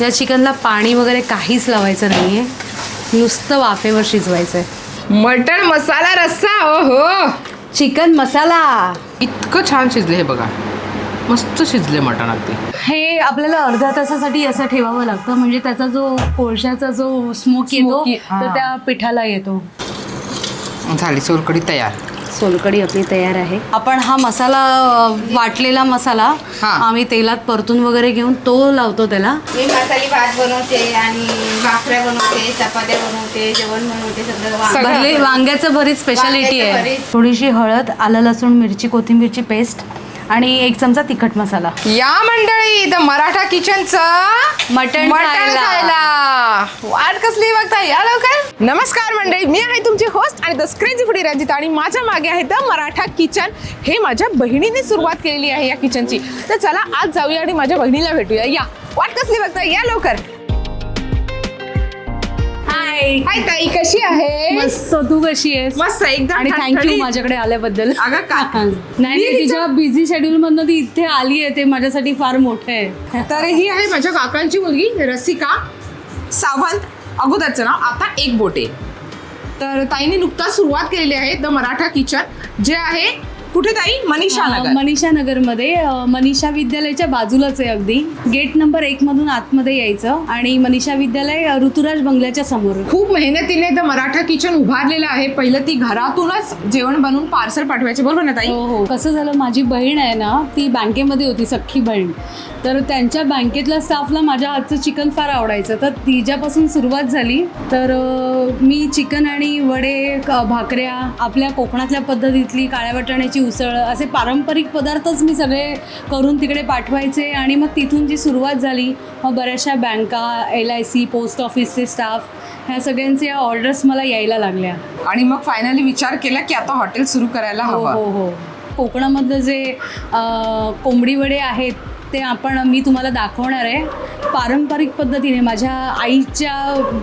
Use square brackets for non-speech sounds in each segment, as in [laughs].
या चिकनला पाणी वगैरे काहीच लावायचं नाही आहे नुसतं वाफेवर शिजवायचं आहे मटण मसाला रस्सा ओ हो. चिकन मसाला. इतकं छान शिजले हे बघा. मस्त शिजले मटण अगदी. हे आपल्याला अर्ध्या तासासाठी असं ठेवावं लागतं. म्हणजे त्याचा जो कोळशाचा जो स्मोक येतो तर. त्या पिठाला येतो. झाली सोलकडी तयार. सोलकडी आपली तयार आहे आपण हा मसाला वाटलेला मसाला हा. आम्ही तेलात परतून वगैरे घेऊन तो लावतो त्याला मी मसाली भात बनवते आणि भाकऱ्या बनवते चपात्या बनवते जेवण बनवते सगळं. भरले वांग्याचं भरीत स्पेशालिटी वांग्याचं आहे भरीत. थोडीशी हळद आलं लसूण मिरची कोथिंबीरची पेस्ट आणि एक चमचा तिखट मसाला. या मंडळी द मराठा किचनचं मटण मटण खायला. खायला. वाट कसली बघता या लवकर. नमस्कार मंडळी मी आहे तुमची होस्ट आणि द स्क्रेजी फुडी रंजिता आणि माझ्या मागे आहे द मराठा किचन हे माझ्या बहिणीने सुरुवात केलेली आहे या किचनची तर चला आज जाऊया आणि माझ्या बहिणीला भेटूया. या. वाट कसली बघता या लवकर. हाय हाय ताई कशी आहे मस्त तू कशी आहेस? मस्त एकदम आणि थँक्यू ठणठणीत. माझ्याकडे आल्याबद्दल. अगं का? [laughs] नाही नाही तिच्या बिझी शेड्यूल मधनं ती इथे आली आहे ते माझ्यासाठी फार मोठं आहे. [laughs] तर ही आहे माझ्या काकांची मुलगी रसिका सावंत. अगोदरचं नाव आता एक बोटे. तर ताईने नुकताच सुरुवात केलेली आहे द मराठा किचन जे आहे कुठे ताई? मनीषा नगर. मनीषा नगरमध्ये अं, मनीषा विद्यालयाच्या बाजूलाच आहे अगदी. गेट नंबर एक मधून आतमध्ये यायचं आणि मनीषा विद्यालय अं, ऋतुराज बंगल्याच्या समोर. खूप मेहनतीने द मराठा किचन उभारलेलं आहे. पहिलं ती घरातूनच जेवण बनवून पार्सल पाठवायचे. बरोबर ना ताई? हो हो. कसं झालं माझी बहीण आहे ना ती बँकेमध्ये होती सख्खी बहीण. तर त्यांच्या बँकेतल्या स्टाफला माझ्या हातचं चिकन फार आवडायचं. तर तिच्यापासून सुरुवात झाली. तर अं, मी चिकन आणि वडे क- भाकऱ्या आपल्या कोकणातल्या पद्धतीतली काळ्या वाटाण्याची उसळ असे पारंपरिक पदार्थच मी सगळे करून तिकडे पाठवायचे. आणि मग तिथून जी सुरुवात झाली मग बऱ्याचशा बँका एल आय सी पोस्ट ऑफिसचे स्टाफ ह्या सगळ्यांच्या ऑर्डर्स मला यायला लागल्या. आणि मग फायनली विचार केला की आता हॉटेल सुरू करायला हो हवं. हो हो. कोकणामधलं जे कोंबडी वडे आहेत ते आपण मी तुम्हाला दाखवणार आहे पारंपरिक पद्धतीने माझ्या आईच्या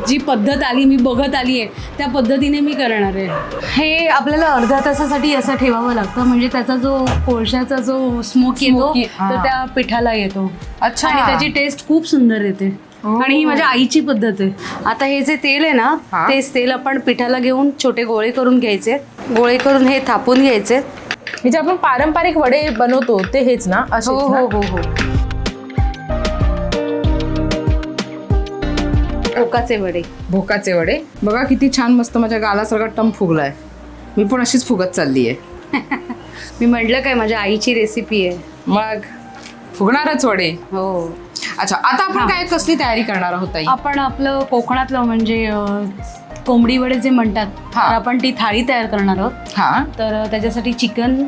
जी पद्धत आली मी बघत आली आहे त्या पद्धतीने मी करणार आहे हे आपल्याला अर्ध्या तासासाठी असं ठेवावं लागतं म्हणजे त्याचा जो कोळशाचा जो स्मोक येतो तर. त्या पिठाला येतो अच्छा. आणि त्याची टेस्ट खूप सुंदर येते. आणि ही माझ्या आईची पद्धत आहे आता हे जे तेल आहे ना. तेच तेल आपण पिठाला घेऊन छोटे गोळे करून घ्यायचे गोळे करून हे थापून घ्यायचे हे जे आपण पारंपरिक वडे बनवतो ते हेच ना? हो हो हो हो. ओकाचे वडे. भोकाचे वडे. बघा किती छान मस्त माझ्या गालासारखा टम फुगलाय. मी पण अशीच फुगत चालली आहे [laughs] मी म्हटलं काय माझ्या आईची रेसिपी आहे. मग? फुगणारच वडे. हो. अच्छा आता आपण काय कसली तयारी करणार आहोत ताई? आपण आपलं कोकणातलं म्हणजे अं, कोंबडी वडे जे म्हणतात हा. आपण ती थाळी तयार करणार आहोत. हा. तर त्याच्यासाठी चिकन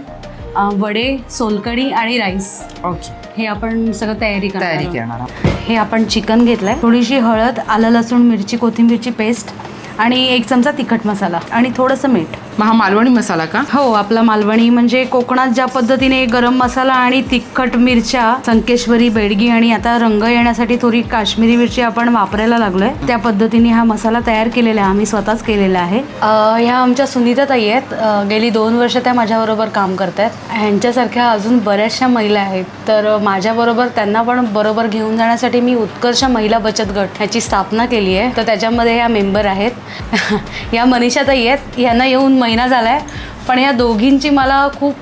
वडे सोलकढी आणि राईस. ओके. हे आपण सगळं तयारी करणार तयारी आहोत. करणार आहोत. हे आपण चिकन घेतलंय. थोडीशी हळद आलं लसूण मिरची कोथिंबीरची पेस्ट आणि एक चमचा तिखट मसाला आणि थोडंसं मीठ. मग हा मालवणी मसाला का? हो आपला मालवणी म्हणजे कोकणात ज्या पद्धतीने गरम मसाला आणि तिखट मिरच्या संकेश्वरी बेडगी आणि आता रंग येण्यासाठी थोडी काश्मीरी मिरची आपण वापरायला लागलोय. त्या पद्धतीने हा मसाला तयार केलेला आहे आम्ही स्वतःच केलेला आहे. ह्या आमच्या सुनीता ताई आहेत. गेली दोन वर्ष त्या माझ्याबरोबर काम करत आहेत ह्यांच्यासारख्या अजून बऱ्याचशा महिला आहेत. तर माझ्याबरोबर त्यांना पण बरोबर घेऊन जाण्यासाठी मी उत्कर्ष महिला बचत गट ह्याची स्थापना केली आहे. तर त्याच्यामध्ये ह्या मेंबर आहेत. [laughs] या मनीषा ताई आहेत. यांना येऊन महिना झाला आहे पण या दोघींची मला खूप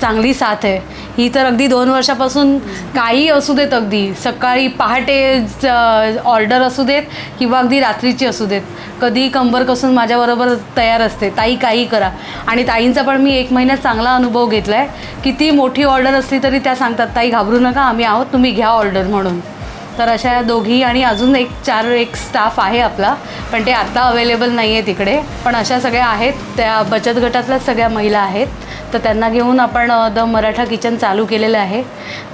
चांगली साथ आहे. ही तर अगदी दोन वर्षापासून काही असू देत अगदी. सकाळी पहाटे ऑर्डर असू देत किंवा अगदी रात्रीची असू देत. कधी कंबर कसून माझ्याबरोबर तयार असते. ताई काही करा. आणि ताईंचा पण मी एक महिन्यात चांगला अनुभव घेतला आहे किती मोठी ऑर्डर असली तरी त्या सांगतात ताई घाबरू नका आम्ही आहोत तुम्ही घ्या ऑर्डर म्हणून. तर अशा दोघी आणि अजून एक चार एक स्टाफ आहे आपला पण ते आत्ता अवेलेबल नाही आहे तिकडे. पण अशा सगळ्या आहेत. त्या बचत गटातल्याच सगळ्या महिला आहेत. तर त्यांना घेऊन आपण द मराठा किचन चालू केलेलं आहे.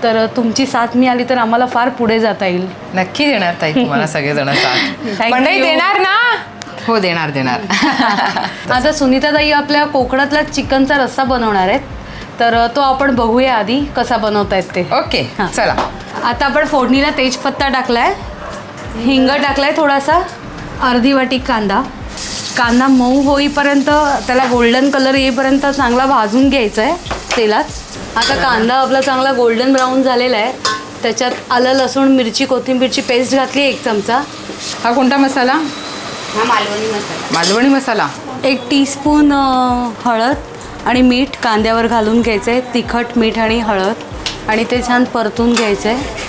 तर तुमची साथ मिळाली तर आम्हाला फार पुढे जाता येईल. नक्की देणार ताई तुम्हाला सगळेजण साथ. [laughs] मंडळी. देणार ना? हो देणार देणार. [laughs] आता सुनीताताई आपल्या कोकणातला चिकनचा रस्सा बनवणार आहेत. तर तो आपण बघूया आधी कसा बनवतायत ते. ओके. चला. आता आपण फोडणीला तेजपत्ता टाकलाय. हिंग टाकलाय थोडासा. अर्धी वाटी कांदा. कांदा मऊ होईपर्यंत त्याला गोल्डन कलर येईपर्यंत चांगला भाजून घ्यायचा आहे तेलात. आता कांदा आपला चांगला गोल्डन ब्राऊन झालेला आहे. त्याच्यात आलं लसूण मिरची कोथिंबीरची पेस्ट घातली एक चमचा. हा कोणता मसाला? हा मालवणी मसाला. मालवणी मसाला. एक टीस्पून हळद आणि मीठ कांद्यावर घालून घ्यायचं आहे तिखट मीठ आणि हळद. आणि ते छान परतून घ्यायचं आहे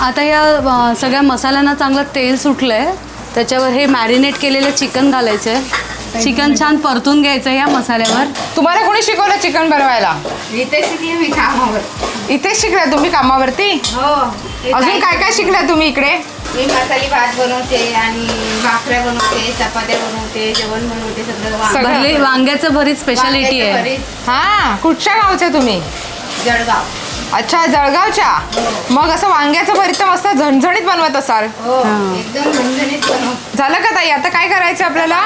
आता या सगळ्या मसाल्यांना चांगलं तेल सुटलं आहे त्याच्यावर हे मॅरिनेट केलेलं चिकन घालायचं आहे चिकन छान परतून घ्यायचं आहे या मसाल्यावर. तुम्हाला कोणी शिकवलं चिकन बनवायला? इथे शिकली मी कामावर. इथेच शिकलाय तुम्ही कामावरती? हो अजून काय काय शिकलाय तुम्ही इकडे? मी मसाली भात बनवते आणि भाकऱ्या बनवते चपात्या बनवते जेवण बनवते सगळं वांग्याचं भरीत स्पेशालिटी आहे. हा कुठच्या गावच्या तुम्ही? जळगाव. अच्छा जळगावच्या? मग असं वांग्याचं भरीत तर मस्त झणझणीत बनवत असाल. हो हा. एकदम झणझणीत बनवते झालं का ताई? आता काय करायचं आपल्याला?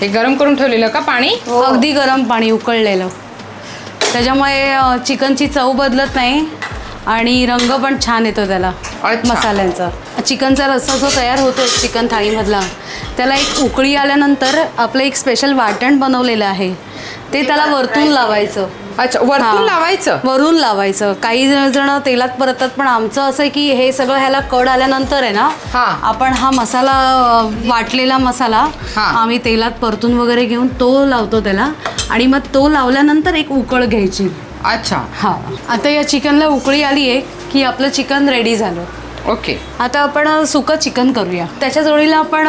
हे गरम करून ठेवलेलं का पाणी? अगदी गरम पाणी उकळलेलं. त्याच्यामुळे अ, चिकनची चव बदलत नाही आणि रंग पण छान येतो त्याला अच्छा. मसाल्यांचा. चिकनचा रस्सा जो तयार होतो चिकन थाळीमधला त्याला एक उकळी आल्यानंतर आपलं एक स्पेशल वाटण बनवलेलं आहे. ते त्याला वरतून लावायचं. अच्छा वरतून हा. लावायचं? वरून लावायचं. काही जण तेलात परततात पण आमचं असं आहे की हे सगळं ह्याला कड आल्यानंतर आहे ना हा. आपण हा मसाला अ, वाटलेला मसाला हा. आम्ही तेलात परतून वगैरे घेऊन तो लावतो त्याला. आणि मग तो लावल्यानंतर एक उकळ घ्यायची. अच्छा. हा. आता या चिकनला उकळी आली आहे की आपलं चिकन रेडी झालं. ओके. आता आपण सुकं चिकन करूया. त्याच्या जोडीला आपण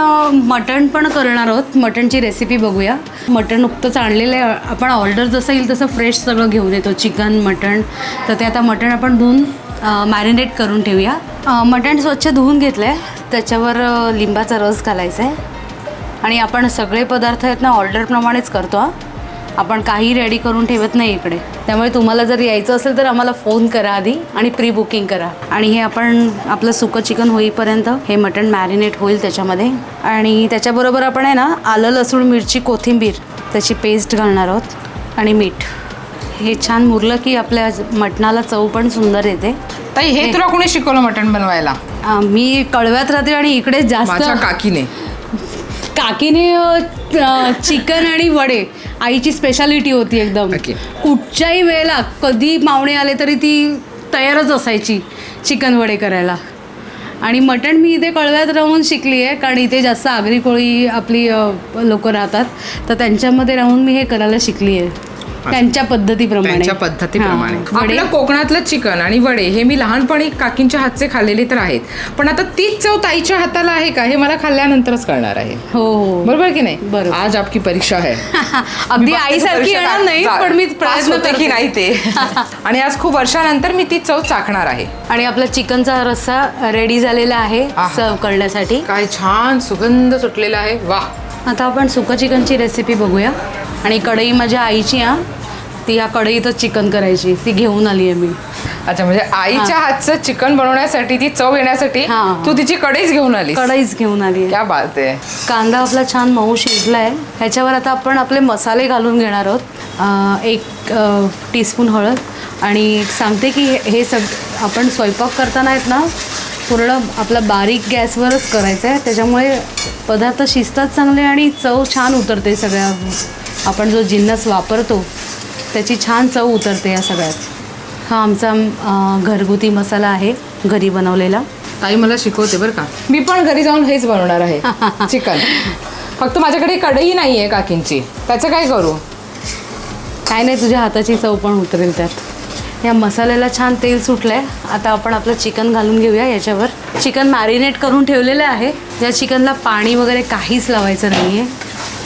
मटण पण करणार आहोत. मटणची रेसिपी बघूया. मटण नुकतंच आणलेलं आहे. आपण ऑर्डर जसं येईल तसं फ्रेश सगळं घेऊन येतो. Chicken mutton. तर ते आता मटण आपण धुवून मॅरिनेट करून ठेवूया. अ, मटण स्वच्छ धुवून घेतलं आहे त्याच्यावर अ, लिंबाचा रस घालायचा आहे आणि आपण सगळे पदार्थ आहेत ना ऑर्डरप्रमाणेच करतो हा. आपण काही रेडी करून ठेवत नाही इकडे. त्यामुळे तुम्हाला जर यायचं असेल तर आम्हाला फोन करा आधी आणि प्री बुकिंग करा. आणि हे आपण आपलं सुकं चिकन होईपर्यंत हे मटण मॅरिनेट होईल त्याच्यामध्ये. आणि त्याच्याबरोबर आपण आहे ना आलं लसूण मिरची कोथिंबीर त्याची पेस्ट घालणार आहोत आणि मीठ. हे छान मुरलं की आपल्या मटणाला चव पण सुंदर येते. ताई हे तुला कोणी शिकवलं मटण बनवायला? मी कळव्यात राहते आणि इकडे जास्त माझ्या काकीने. काकीने अ, चिकन आणि वडे आईची स्पेशालिटी होती एकदम. कुठच्याही वेळेला कधी पाहुणे आले तरी ती तयारच असायची चिकन वडे करायला. आणि मटण मी इथे कळव्यात राहून शिकली आहे कारण इथे जास्त आगरी कोळी आपली लोक राहतात. तर त्यांच्यामध्ये राहून मी हे करायला शिकली आहे त्यांच्या पद्धतीप्रमाणे. त्यांच्या पद्धतीप्रमाणे. हां. वडे. आपलं कोकणातलं चिकन आणि वडे हे मी लहानपणी काकींच्या हातचे खाल्लेले तर आहेत. पण आता तीच चव ताईच्या हाताला आहे का हे मला खाल्ल्यानंतरच कळणार आहे. हो हो. बरोबर की नाही? बरोबर. आज आपकी परीक्षा आहे [laughs] अगदी आईसारखी परीक्षा येणार नाही पण मी प्रयत्न होते की करते. नाही ते? [laughs] आणि आज खूप वर्षानंतर मी ती चव चाखणार आहे. आणि आपला चिकनचा रस्सा रेडी झालेला आहे आहा. सर्व करण्यासाठी. काय छान सुगंध सुटलेला आहे. वा आता आपण सुका चिकनची रेसिपी बघूया. आणि कढई माझ्या आईची हा. ती या कढईतच चिकन करायची. ती घेऊन आली आहे मी. अच्छा म्हणजे आईच्या हातचं चिकन बनवण्यासाठी ती चव येण्यासाठी हां. तू तिची कढईच घेऊन आली कढईच घेऊन आली आहे. क्या बात आहे. कांदा आपला छान मऊ शिजला आहे ह्याच्यावर आता आपण आपले मसाले घालून घेणार आहोत. अं, एक टीस्पून हळद. आणि सांगते की हे- हे सग आपण स्वयंपाक करताना आहेत ना पूर्ण आपला बारीक गॅसवरच करायचं आहे त्याच्यामुळे पदार्थ शिजतात चांगले आणि चव छान उतरते सगळ्या आपण जो जिन्नस वापरतो त्याची छान चव उतरते या सगळ्यात. हा आमचा घरगुती मसाला आहे घरी बनवलेला. ताई मला शिकवते बरं का. मी पण घरी जाऊन हेच बनवणार आहे. [laughs] चिकन. फक्त माझ्याकडे कढई नाही आहे काकींची. त्याचं काय करू? काय नाही तुझ्या हाताची चव पण उतरेल त्यात. या मसाल्याला छान तेल सुटलं आहे आता आपण आपलं चिकन घालून घेऊया याच्यावर. चिकन मॅरिनेट करून ठेवलेलं आहे. या चिकनला पाणी वगैरे काहीच लावायचं नाही आहे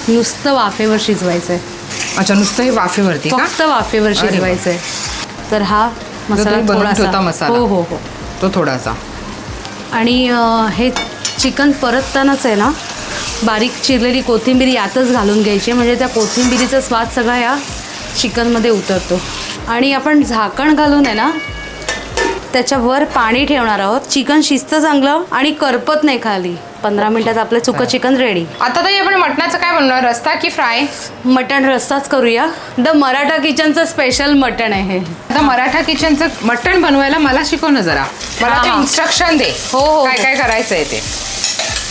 नुसतं वाफेवर शिजवायचं आहे अच्छा नुसतं हे वाफेवरती का? फक्त वाफेवर अरे वा. शिजवायचं आहे तर हा मसाला तुम्ही बनवून ठेवता थोडासा मसाला. हो हो हो. तो थोडासा. आणि अं, हे चिकन परततानाच आहे ना बारीक चिरलेली कोथिंबीर यातच घालून घ्यायची म्हणजे त्या कोथिंबिरीचा स्वाद सगळा या चिकनमध्ये उतरतो. आणि आपण झाकण घालून आहे ना त्याच्यावर पाणी ठेवणार आहोत. चिकन शिजतं चांगलं आणि करपत नाही खाली. पंधरा मिनिटात आपलं सुकं चिकन रेडी आता ताई आपण मटणाचं काय बनवणार? रस्ता की फ्राय? मटण रस्साच करूया. द मराठा किचनचं स्पेशल मटण आहे हे. आता मराठा किचनचं मटण बनवायला मला शिकव ना जरा. मला ते हा. इन्स्ट्रक्शन दे. हो, हो, काय हो. काय करायचंय ते.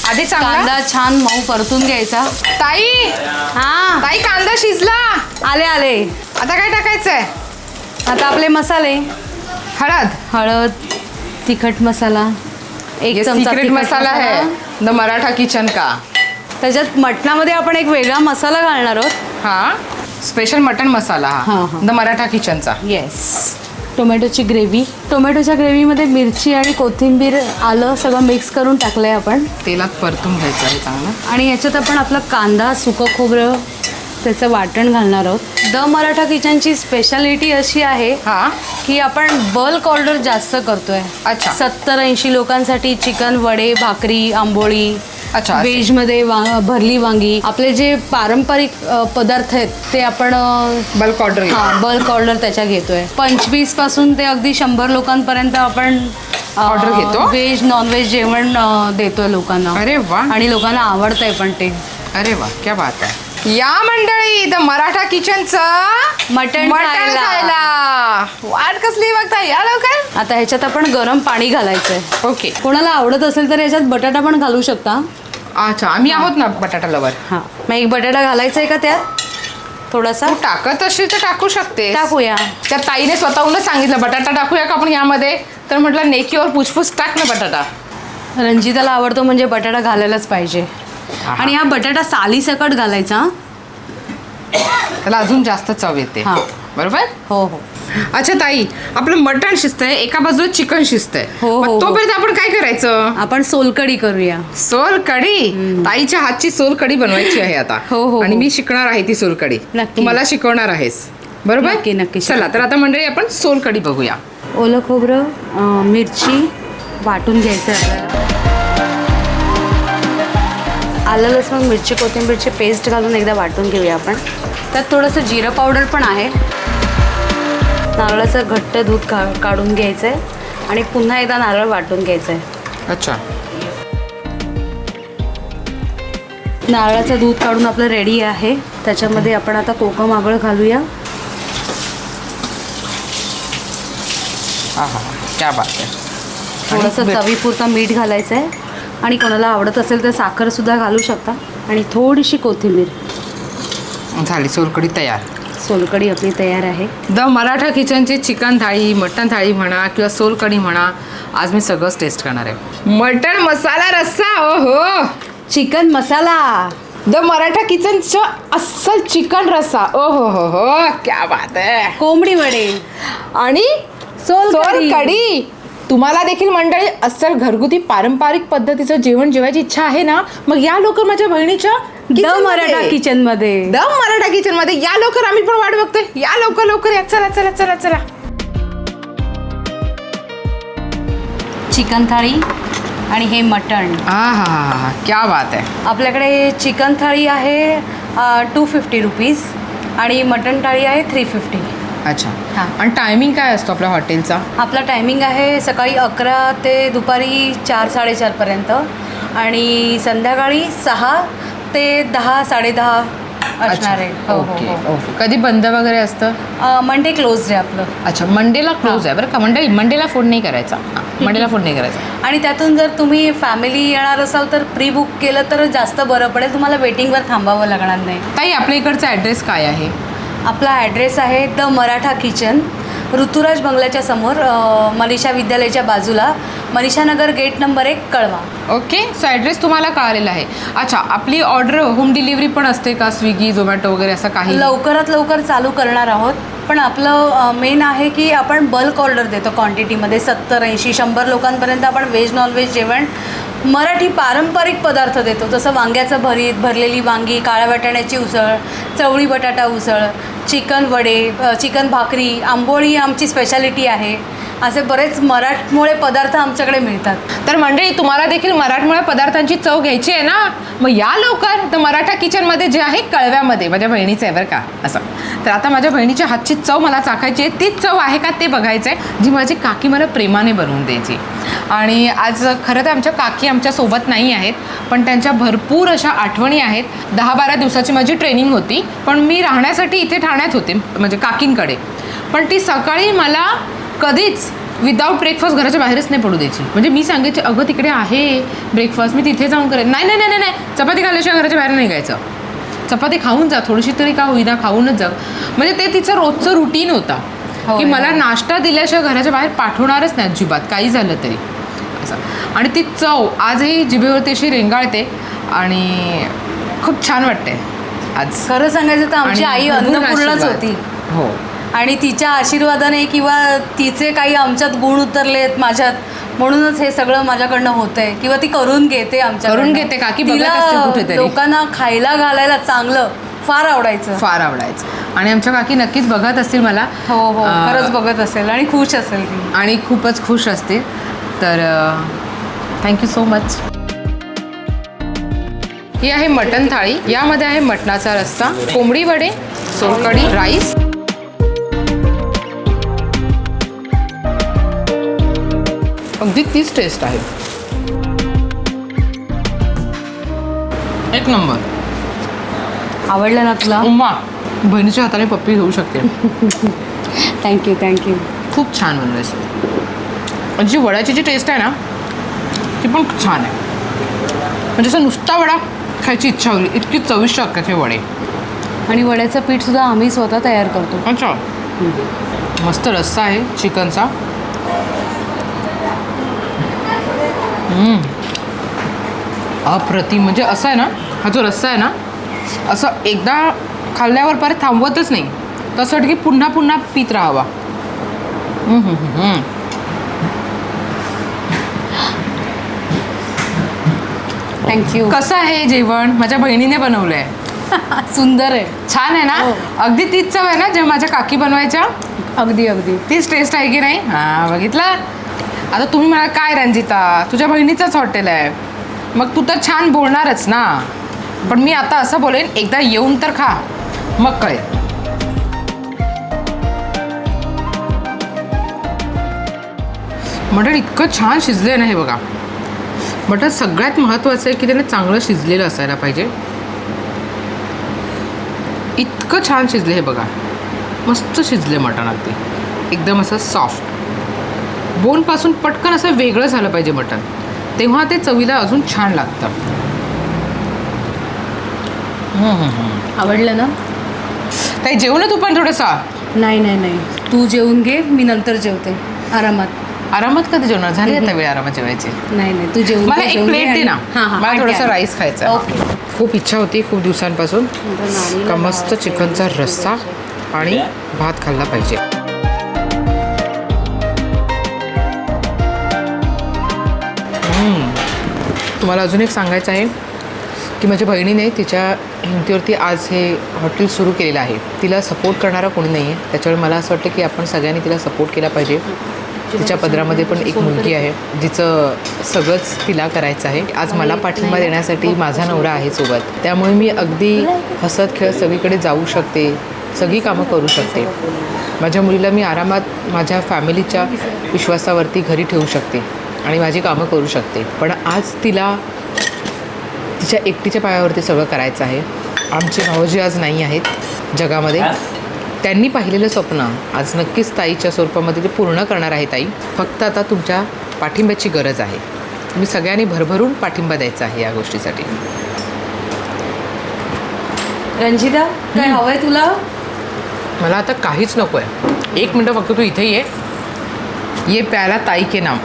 आधी चांगला कांदा छान मऊ परतून घ्यायचा. ताई! हा. ताई कांदा शिजला. आले आले. आता काय टाकायचंय? आता आपले मसाले. हळद. हळद तिखट मसाला एक चमचा सीक्रेट तिखट मसाला है द मराठा किचन का? त्याच्यात मटणामध्ये आपण एक वेगळा मसाला घालणार आहोत. हा? स्पेशल मटन मसाला हा, हा हा. द मराठा किचनचा येस टोमॅटोची ग्रेव्ही टोमॅटोच्या ग्रेव्हीमध्ये मिरची आणि कोथिंबीर आलं सगळं मिक्स करून टाकलं आहे आपण. तेलात परतून घ्यायचं आहे चांगलं. आणि याच्यात आपण आपला कांदा सुकं खोबरं त्याचं वाटण घालणार आहोत. द मराठा किचनची स्पेशालिटी अशी आहे हा. की आपण बल्क ऑर्डर जास्त करतोय. अच्छा. सत्तर ऐंशी लोकांसाठी चिकन वडे भाकरी आंबोळी अच्छा, असे. व्हेजमध्ये वा भरली वांगी. आपले जे पारंपरिक पदार्थ आहेत ते आपण बल्क ऑर्डर हा बल्क ऑर्डर त्याच्या घेतोय. पंचवीसपासून ते अगदी शंभर लोकांपर्यंत आपण Order घेतो? व्हेज नॉनव्हेज जेवण देतोय लोकांना. अरे वा. आणि लोकांना आवडतंय पण ते. अरे वा क्या बात आहे. या मंडळी द मराठा किचनचं मटण खायला. खायला. वाट कसली बघता या लवकर. आता ह्याच्यात आपण गरम पाणी घालायचंय. ओके. कोणाला आवडत असेल तर याच्यात बटाटा पण घालू शकता. अच्छा आम्ही आहोत ना बटाटा लवर हा. मग एक बटाटा घालायचा आहे का त्यात? थोडासा. तू टाकत असेल तर टाकू शकते टाकूया. त्या ताईने स्वतःहूनच सांगितलं बटाटा टाकूया का आपण यामध्ये? तर म्हटलं नेकीवर पुछपुछ टाक ना बटाटा. रंजिताला आवडतो म्हणजे बटाटा घालायलाच पाहिजे. आणि हा बटाटा साली सकट घालायचा. हं? त्याला अजून जास्त चव येते. हा. बरोबर? हो हो. अच्छा ताई आपलं मटण शिजतंय एका बाजूला चिकन शिजतंय. हो, हो, मग हो. तोपर्यंत आपण काय करायचं? आपण सोलकडी करूया. सोल कढी ताईच्या हातची सोल कढी बनवायची आहे आता. हो, हो, आणि हो. मी शिकणार आहे ती सोल कढी नक्की. तू मला शिकवणार आहेस. बरोबर? नक्की, नक्की चला. तर आता मंडळी आपण सोल कढी बघूया. ओलं खोबरं अं, मिरची वाटून घ्यायचं आहे. आपल्याला आलं लसूण मिरची कोथिंबीरची पेस्ट घालून एकदा वाटून घेऊया आपण. त्यात थोडंसं जिरं पावडर पण आहे. नारळाचं घट्ट दूध का काढून घ्यायचं आहे आणि पुन्हा एकदा नारळ वाटून घ्यायचं आहे अच्छा. नारळाचं दूध काढून आपलं रेडी आहे. त्याच्यामध्ये आपण आता कोकम आगळ घालूया. हा हा क्या बात आहे. थोडंसं चवीपुरता मीठ घालायचं आहे आणि कोणाला आवडत असेल तर साखरसुद्धा घालू शकता. आणि थोडीशी कोथिंबीर. झाली सोलकढी तयार. सोलकडी आपली तयार आहे. द मराठा किचनची चिकन थाळी मटण थाळी म्हणा किंवा सोलकढी म्हणा आज मी सगळंच टेस्ट करणार आहे. मटण मसाला रस्सा ओ हो चिकन मसाला. द मराठा किचनचं अस्सल चिकन रस्सा ओ हो हो हो क्या बात आहे. कोंबडी वडे. आणि सोलकढी. तुम्हाला देखील मंडळी अस्सल घरगुती पारंपरिक पद्धतीचं जेवण जेवायची इच्छा आहे ना मग या लवकर माझ्या बहिणीच्या द kitchen मराठा. किचनमध्ये द मराठा किचनमध्ये या लवकर आम्ही पण वाट बघतोय. या लवकर लवकर या. चला चला चला चला. चिकन थाळी आणि हे मटण. हा हा क्या बात आहे. आपल्याकडे चिकन थाळी आहे टू फिफ्टी रुपीज आणि मटण थाळी आहे थ्री फिफ्टी अच्छा. हा. आणि टायमिंग काय असतो आपल्या हॉटेलचा आपला टायमिंग आहे सकाळी अकरा ते दुपारी चार साडेचारपर्यंत आणि संध्याकाळी सहा ते दहा साडेदहा असणार आहे. हो ओके हो. ओके. कधी बंद वगैरे असतं? हो मंडे क्लोज आहे आपलं. अच्छा मंडेला क्लोज आहे. बरं का? मंडळी मंडेला फोन नाही करायचा. हा, मंडेला फोन नाही करायचा. [laughs] आणि त्यातून जर तुम्ही फॅमिली येणार असाल तर प्री बुक केलं तर जास्त बरं पडेल. तुम्हाला वेटिंगवर थांबावं लागणार नाही. ताई आपल्या इकडचा ॲड्रेस काय आहे? आपला ॲड्रेस आहे द मराठा किचन ऋतुराज बंगल्याच्या समोर मनीषा विद्यालयाच्या बाजूला. मनीषा नगर गेट नंबर एक कळवा. ओके सो ॲड्रेस तुम्हाला कळालेला आहे. अच्छा आपली ऑर्डर होम डिलिव्हरी पण असते का? स्विगी झोमॅटो वगैरे असं काही? लवकरात लवकर चालू करणार आहोत. पण आपलं मेन आहे की आपण बल्क ऑर्डर देतो क्वांटिटीमध्ये सत्तर ऐंशी शंभर लोकांपर्यंत आपण व्हेज नॉनव्हेज जेवण मराठी पारंपरिक पदार्थ देतो. जसं वांग्याचं भरीत भरलेली वांगी काळ्या वाटाण्याची उसळ चवळी बटाटा उसळ चिकन वडे चिकन भाकरी आंबोळी आमची स्पेशालिटी आहे. असे बरेच मराठमोळे पदार्थ आमच्याकडे मिळतात. तर मंडळी तुम्हाला देखील मराठमोळ्या पदार्थांची चव घ्यायची आहे ना? मग या लवकर. तर मराठा किचनमध्ये जे आहे कळव्यामध्ये. माझ्या बहिणीचं आहे बरं का असं. तर आता माझ्या बहिणीच्या हातची चव मला चाखायची आहे. तीच चव आहे का ते बघायचं आहे जी माझी काकी मला प्रेमाने बनवून द्यायची. आणि आज खरं तर आमच्या काकी आमच्यासोबत नाही आहेत पण त्यांच्या भरपूर अशा आठवणी आहेत. दहा बारा दिवसाची माझी ट्रेनिंग होती पण मी राहण्यासाठी इथे ठाण्यात होते म्हणजे काकींकडे. पण ती सकाळी मला कधीच विदाऊट ब्रेकफास्ट घराच्या बाहेरच नाही पडू द्यायची. म्हणजे मी सांगायची अगं तिकडे आहे ब्रेकफास्ट मी तिथे जाऊन करेन. नाही नाही नाही नाही, नाही चपाती खाल्ल्याशिवाय घराच्या बाहेर नाही निघायचं चपाती खाऊन जा थोडीशी तरी का होईना खाऊनच जा. म्हणजे ते तिचं रोजचं रुटीन होता. की. मला नाश्ता दिल्याशिवाय घराच्या बाहेर पाठवणारच नाही अजिबात काही झालं तरी. असं. आणि ती चव आजही जिभेवरती अशी रेंगाळते आणि खूप छान वाटते आज. खरं सांगायचं तर आमची आई अन्नपूर्णाच. होती. हो. आणि तिच्या आशीर्वादाने किंवा तिचे काही आमच्यात गुण उतरलेत माझ्यात म्हणूनच हे सगळं माझ्याकडनं होतंय. किंवा ती करून घेते आमच्या करून घेते, बघत असते कुठेतरी. लोकांना खायला घालायला चांगलं फार आवडायचं. फार आवडायचं. आणि आमच्या काकी नक्कीच बघत असतील मला. हो हो. अं, खरंच बघत असेल आणि खुश असेल ती. आणि खूपच खुश असते तर थँक्यू सो मच ही आहे मटन थाळी. यामध्ये आहे मटणाचा रस्सा कोंबडी वडे सोलकढी राईस अगदी तीच टेस्ट आहे. एक नंबर. आवडलं ना तुला? उम्मा बहिणीच्या हाताने पप्पी घेऊ शकते. [laughs] थँक्यू थँक्यू खूप छान आणि जी वड्याची जी टेस्ट आहे ना ती पण खूप छान आहे. म्हणजे असं नुसता वडा खायची इच्छा होईल इतकी चविष्ट असतात हे वडे. आणि वड्याचं पीठ सुद्धा आम्ही स्वतः तयार करतो. अच्छा. मस्त रस्सा आहे चिकनचा. अप्रतिम. म्हणजे असं आहे ना हा जो रस्सा आहे ना असं एकदा खाल्ल्यावर परत थांबवतच नाही. तसं वाटतं की पुन्हा पुन्हा पित राहावा. थँक्यू कसं आहे जेवण? माझ्या बहिणीने बनवलं आहे [laughs] सुंदर आहे. छान आहे ना? हो. अगदी तीच चव आहे ना जेव्हा माझ्या काकी बनवायच्या? अगदी अगदी. तीच टेस्ट आहे की नाही? हां बघितलं? आता तुम्ही मला काय रंजिता तुझ्या बहिणीचंच हॉटेल आहे. मग तू तर छान बोलणारच ना. पण मी आता असं बोलेन एकदा येऊन तर खा. मग कळेल. मटण इतकं छान शिजले ना हे बघा. मटण सगळ्यात महत्त्वाचं आहे की त्याने चांगलं शिजलेलं असायला पाहिजे. इतकं छान शिजले हे बघा. मस्त शिजले मटण अगदी. एकदम असं सॉफ्ट बोनपासून पटकन असं वेगळं झालं पाहिजे मटण. तेव्हा ते चवीला अजून छान लागतं. आवडलं ना? ताई जेवू ना तू पण थोडंसा? नाही नाही नाही. तू जेवून घे मी नंतर जेवते. आरामात. आरामात कधी जेवणार? झाली आता वेळ आरामात जेवायची. नाही नाही. तू जेवून मला घे, एक जेवून घे प्लेट दे आणि- ना. हां हां मला थोडासा. राईस खायचा आहे. ओके. खूप इच्छा होती खूप दिवसांपासून. का मस्त चिकनचा रस्सा आणि भात खाल्ला पाहिजे. तुम्हाला अजून एक सांगायचं आहे की माझ्या बहिणीने तिच्या हिमतीवरती आज हे हॉटेल सुरू केलेलं आहे. तिला सपोर्ट करणारा कोणी नाही आहे त्याच्यामुळे मला असं वाटतं की आपण सगळ्यांनी तिला सपोर्ट केला पाहिजे. तिच्या पदरामध्ये पण एक मुलगी आहे जिचं सगळंच तिला करायचं आहे. आज मला पाठिंबा देण्यासाठी माझा नवरा आहे सोबत. त्यामुळे मी अगदी हसत खेळत सगळीकडे जाऊ शकते सगळी कामं करू शकते. माझ्या मुलीला मी आरामात माझ्या फॅमिलीच्या विश्वासावरती घरी ठेवू शकते. आणि माझी कामं करू शकते. पण आज तिला तिच्या एकटीच्या पायावरती सगळं करायचं आहे. आमचे भाऊजी आज नाही आहेत जगामध्ये. त्यांनी पाहिलेलं स्वप्न आज नक्कीच ताईच्या स्वरूपामध्ये ते पूर्ण करणार आहे ताई. फक्त आता तुमच्या पाठिंब्याची गरज आहे. तुम्ही सगळ्यांनी भरभरून पाठिंबा द्यायचा आहे या गोष्टीसाठी. रंजिता काय हवंय तुला? मला आता काहीच नको आहे एक मिनटं फक्त तू इथे ये. ये प्याला ताई के नाम.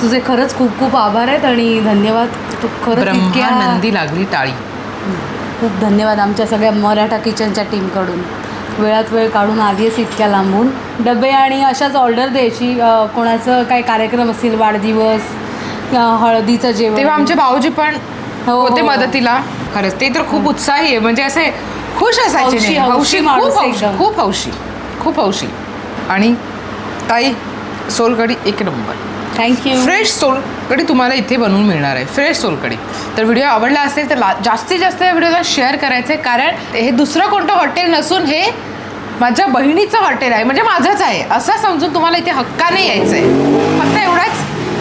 तुझे खरंच खूप खूप आभार आहेत आणि धन्यवाद. तू खरंच इतक्या ब्रह्मानंदी लागली टाळी. खूप धन्यवाद आमच्या सगळ्या मराठा किचनच्या टीमकडून. वेळात वेळ काढून आलीस इतक्या लांबून. डबे आणि अशाच ऑर्डर द्यायची कोणाचं काय कार्यक्रम असतील वाढदिवस हळदीचं जेवण. तेव्हा आमचे भाऊजी पण हो, होते हो. मदतीला. खरंच ते तर खूप उत्साही आहे. म्हणजे असे खुश असायचे खूप हौशी. खूप हौशी. आणि ताई सोलकडी एक नंबर. थँक्यू फ्रेश सोलकडी तुम्हाला इथे बनवून मिळणार आहे. फ्रेश सोलकडी तर व्हिडिओ आवडला असेल तर ला- जास्तीत जास्त या व्हिडिओला शेअर करायचं आहे कारण हे दुसरं कोणतं हॉटेल नसून हे माझ्या बहिणीचं हॉटेल आहे. म्हणजे माझंच आहे. असं समजून तुम्हाला इथे हक्काने यायचं आहे फक्त एवढाच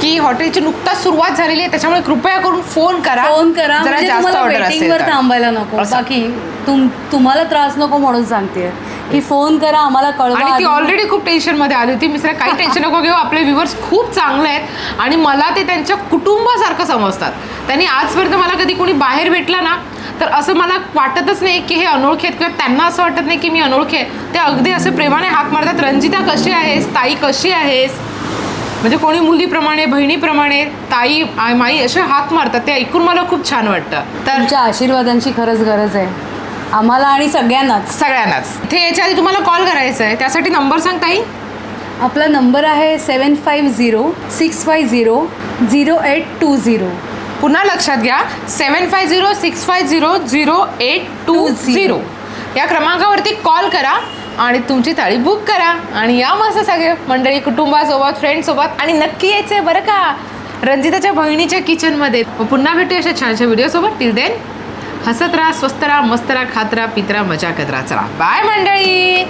की हॉटेलची नुकताच सुरुवात झालेली आहे. त्याच्यामुळे कृपया करून फोन करा. फोन करा. जरा म्हणजे जास्त ऑर्डर. थांबायला नको. बाकी तुम तुम्हाला त्रास नको म्हणून सांगते की फोन करा आम्हाला कळवा आणि ती. ऑलरेडी खूप टेन्शनमध्ये आली होती. मिश्रा काही [laughs] टेन्शन नको घेऊ आपले व्ह्युअर्स खूप चांगले आहेत. आणि मला ते त्यांच्या कुटुंबासारखं समजतात. त्यांनी आजपर्यंत मला कधी कोणी बाहेर भेटला ना तर असं मला वाटतच नाही की हे अनोळखी आहेत. किंवा त्यांना असं वाटत नाही की मी अनोळखी आहे. ते अगदी असे प्रेमाने हाक मारतात. रंजिता कशी आहेस? ताई कशी आहेस? म्हणजे कोणी मुलीप्रमाणे बहिणीप्रमाणे ताई माई असे हाक मारतात. ते ऐकून मला खूप छान वाटतं. तर आशीर्वादांची खरंच गरज आहे. आम्हाला आणि सगळ्यांनाच. सगळ्यांनाच. इथे याच्या आधी तुम्हाला कॉल करायचा आहे. त्यासाठी नंबर सांग ताई. आपला नंबर आहे seven five zero six five zero zero eight two zero पुन्हा लक्षात घ्या. Seven five zero six five zero zero eight two zero या क्रमांकावरती कॉल करा आणि तुमची थाळी बुक करा. आणि या मस्त सगळे मंडळी कुटुंबासोबत फ्रेंडसोबत आणि नक्की यायचे बरं का. रंजिताच्या बहिणीच्या किचनमध्ये पुन्हा भेटू अशा छानशा व्हिडिओसोबत टिल देन हसत राहा स्वस्त राहा मस्त राहा खात राहा पित राहा मजा करत राहा. चला. बाय मंडळी!